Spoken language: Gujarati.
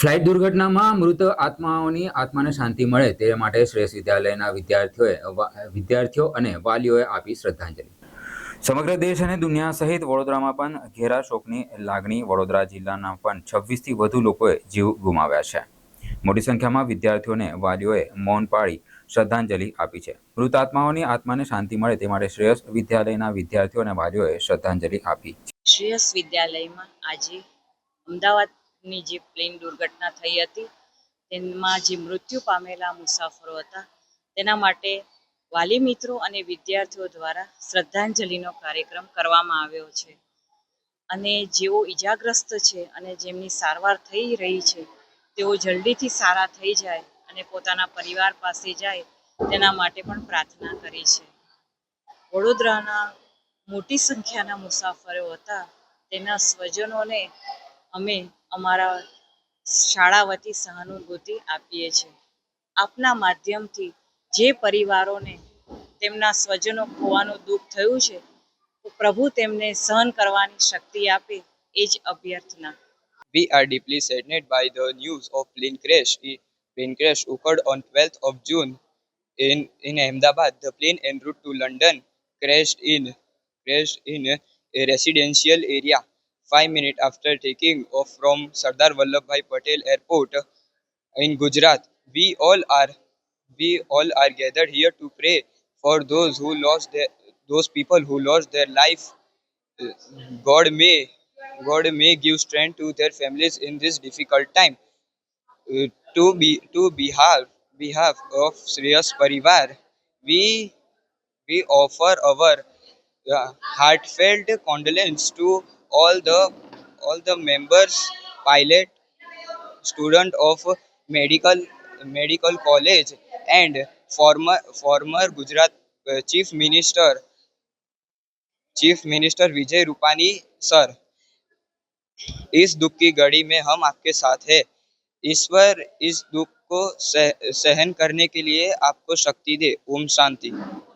ફ્લાઇટ દુર્ઘટનામાં મૃત આત્માઓની આત્માને શાંતિ મળે તે માટે શ્રેષ્ઠ વિદ્યાલયના વિદ્યાર્થીઓએ વિદ્યાર્થીઓ અને વાલીઓએ આપી શ્રદ્ધાંજલિ. સમગ્ર દેશ અને દુનિયા સહિત વડોદરામાં પણ ઘેરા શોકની લાગણી વડોદરા જિલ્લાના પણ છવ્વીસથી વધુ લોકોએ જીવ ગુમાવ્યા છે. મોટી સંખ્યામાં વિદ્યાર્થીઓને વાલીઓએ મૌન પાળી શ્રદ્ધાંજલિ આપી છે. મૃત આત્માઓની આત્માને શાંતિ મળે તે માટે શ્રેષ્ઠ વિદ્યાલયના વિદ્યાર્થીઓ અને વાલીઓએ શ્રદ્ધાંજલિ આપી શ્રેયસ વિદ્યાલયમાં આજે અમદાવાદની જે પ્લેન દુર્ઘટના થઈ હતી, તેમાં જે મૃત્યુ પામેલા મુસાફરો હતા, તેના માટે વાલી મિત્રો અને વિદ્યાર્થીઓ દ્વારા શ્રદ્ધાંજલિનો કાર્યક્રમ કરવામાં આવ્યો છે. અને જેઓ ઈજાગ્રસ્ત છે અને જેમની સારવાર થઈ રહી છે, તેઓ જલ્દીથી સારા થઈ જાય અને પોતાના પરિવાર પાસે જાય, તેના માટે પણ પ્રાર્થના કરી છે. વડોદરાના મોટી સંખ્યાના મુસાફરો હતા, તેના સ્વજનોને અમે અમારા શાળા વતી સહાનુભૂતિ આપીએ છીએ આપના માધ્યમથી જે પરિવારોને તેમના સ્વજનો ખોવાનું દુઃખ થયું છે પ્રભુ તેમને સહન કરવાની શક્તિ આપે એ જ અભ્યર્થના by the news of plane crash. I- Plane crash occurred on 12th of June in, in Ahmedabad. The plane en route to London crashed in crashed in a residential area. Five minutes after taking off from Sardar Vallabhbhai Patel Airport in Gujarat, we all are we all are gathered here to pray for those who lost their those people who lost their life God may God may give strength to their families in this difficult time. To be to behalf behalf of Shreyas Parivar, we we offer our uh, heartfelt condolence to all the all the members, pilot, student of medical medical college, and former former Gujarat uh, chief minister chief minister Vijay Rupani sir इस दुख की घड़ी में हम आपके साथ हैं ईश्वर इस दुख को सह, सहन करने के लिए आपको शक्ति दे ओम शांति